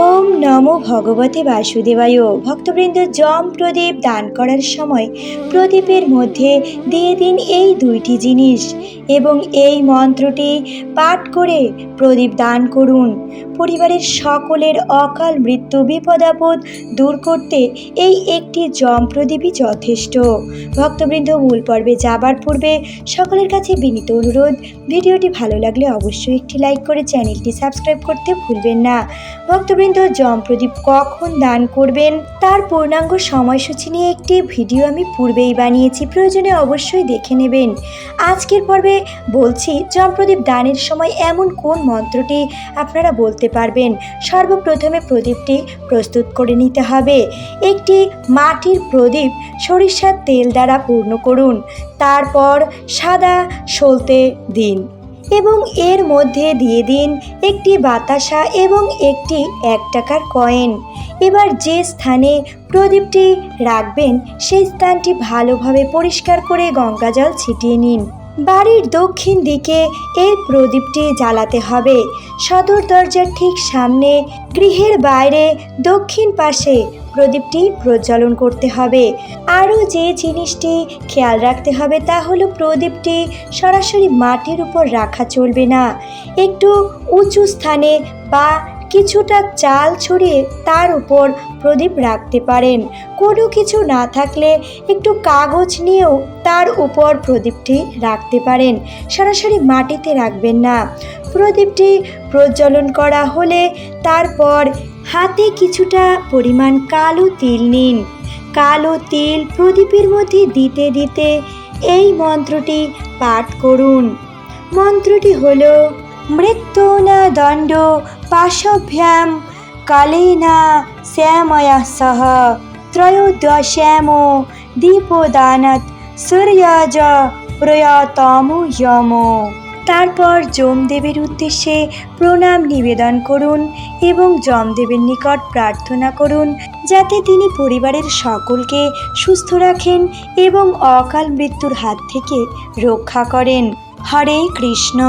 ওম নমো ভগবতে বাসুদেবায়। ভক্তবৃন্দ জম প্রদীপ দান করার সময় প্রদীপের মধ্যে দিয়ে দিন এই দুইটি জিনিস এবং এই মন্ত্রটি পাঠ করে প্রদীপ দান করুন। পরিবারের সকলের অকাল মৃত্যু বিপদাপদ দূর করতে এই একটি জম প্রদীপই যথেষ্ট। ভক্তবৃন্দ মূল পর্বে যাবার পূর্বে সকলের কাছে বিনীত অনুরোধ, ভিডিওটি ভালো লাগলে অবশ্যই একটি লাইক করে চ্যানেলটি সাবস্ক্রাইব করতে ভুলবেন না। ভক্তবৃন্দ জম প্রদীপ কখন দান করবেন তার পূর্ণাঙ্গ সময়সূচি নিয়ে একটি ভিডিও আমি পূর্বেই বানিয়েছি, প্রয়োজনে অবশ্যই দেখে নেবেন। আজকের পর্বে বলছি জম প্রদীপ দানের সময় এমন কোন মন্ত্রটি আপনারা বলতে পারবেন? সর্বপ্রথমে প্রদীপটি প্রস্তুত করে নিতে হবে। একটি মাটির প্রদীপ সরিষার তেল দ্বারা পূর্ণ করুন। তারপর সাদা সলতে দিন। এবং এর মধ্যে দিয়ে দিন একটি বাতাসা এবং একটি এক টাকার কয়েন। এবার যে স্থানে প্রদীপটি রাখবেন, সেই স্থানটি ভালোভাবে পরিষ্কার করে গঙ্গাজল ছিটিয়ে নিন। বাড়ির দক্ষিণ দিকে এই প্রদীপটি জ্বালাতে হবে। সদর দরজার ঠিক সামনে গৃহের বাইরে দক্ষিণ পাশে প্রদীপটি প্রজ্বলন করতে হবে। আরও যে জিনিসটি খেয়াল রাখতে হবে তা হলো প্রদীপটি সরাসরি মাটির উপর রাখা চলবে না। একটু উঁচু স্থানে বা কিছুটা চাল ছড়িয়ে তার উপর প্রদীপ রাখতে পারেন। কোনো কিছু না থাকলে একটু কাগজ নিয়েও তার উপর প্রদীপটি রাখতে পারেন। সরাসরি মাটিতে রাখবেন না। প্রদীপটি প্রজ্বলন করা হলে তারপর হাতে কিছুটা পরিমাণ কালো তিল নিন। কালো তিল প্রদীপের মধ্যে দিতে দিতে এই মন্ত্রটি পাঠ করুন। মন্ত্রটি হল মৃত্যুনা দণ্ড পাশভ্যাম কালেনা শ্যাময়া সহ ত্রয়োদশ্যাম দীপদানাত সূর্যজ প্রয়তম যম। তারপর যমদেবের উদ্দেশ্যে প্রণাম নিবেদন করুন এবং যমদেবের নিকট প্রার্থনা করুন, যাতে তিনি পরিবারের সকলকে সুস্থ রাখেন এবং অকাল মৃত্যুর হাত থেকে রক্ষা করেন। হরে কৃষ্ণ।